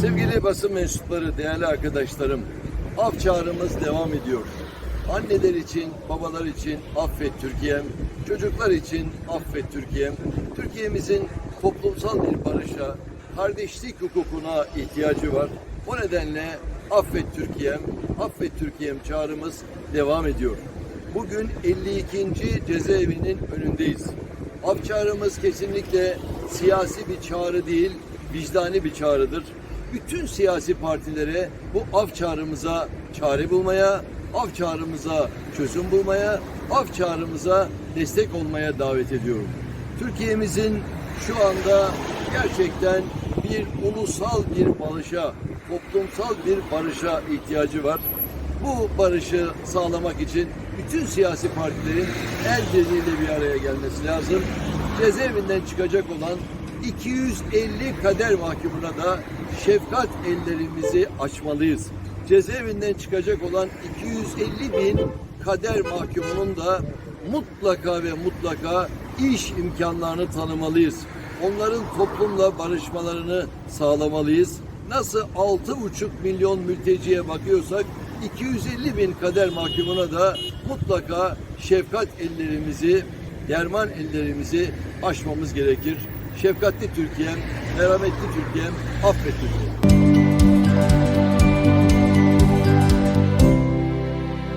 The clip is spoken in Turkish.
Sevgili basın mensupları, değerli arkadaşlarım, af çağrımız devam ediyor. Anneler için, babalar için affet Türkiye'm, çocuklar için affet Türkiye'm. Türkiye'mizin toplumsal bir barışa, kardeşlik hukukuna ihtiyacı var. O nedenle affet Türkiye'm, affet Türkiye'm çağrımız devam ediyor. Bugün 52. cezaevinin önündeyiz. Af çağrımız kesinlikle siyasi bir çağrı değil, vicdani bir çağrıdır. Bütün siyasi partilere bu af çağrımıza çare bulmaya, af çağrımıza çözüm bulmaya, af çağrımıza destek olmaya davet ediyorum. Türkiye'mizin şu anda gerçekten bir ulusal bir barışa, toplumsal bir barışa ihtiyacı var. Bu barışı sağlamak için bütün siyasi partilerin el birliğiyle bir araya gelmesi lazım. Cezaevinden çıkacak olan 250 kader mahkumuna da şefkat ellerimizi açmalıyız. Cezaevinden çıkacak olan 250 bin kader mahkumunun da mutlaka ve mutlaka iş imkanlarını tanımalıyız. Onların toplumla barışmalarını sağlamalıyız. Nasıl 6,5 milyon mülteciye bakıyorsak 250 bin kader mahkumuna da mutlaka şefkat ellerimizi, derman ellerimizi açmamız gerekir. Şefkatli Türkiye'm, merhametli Türkiye'm, affet Türkiye'm.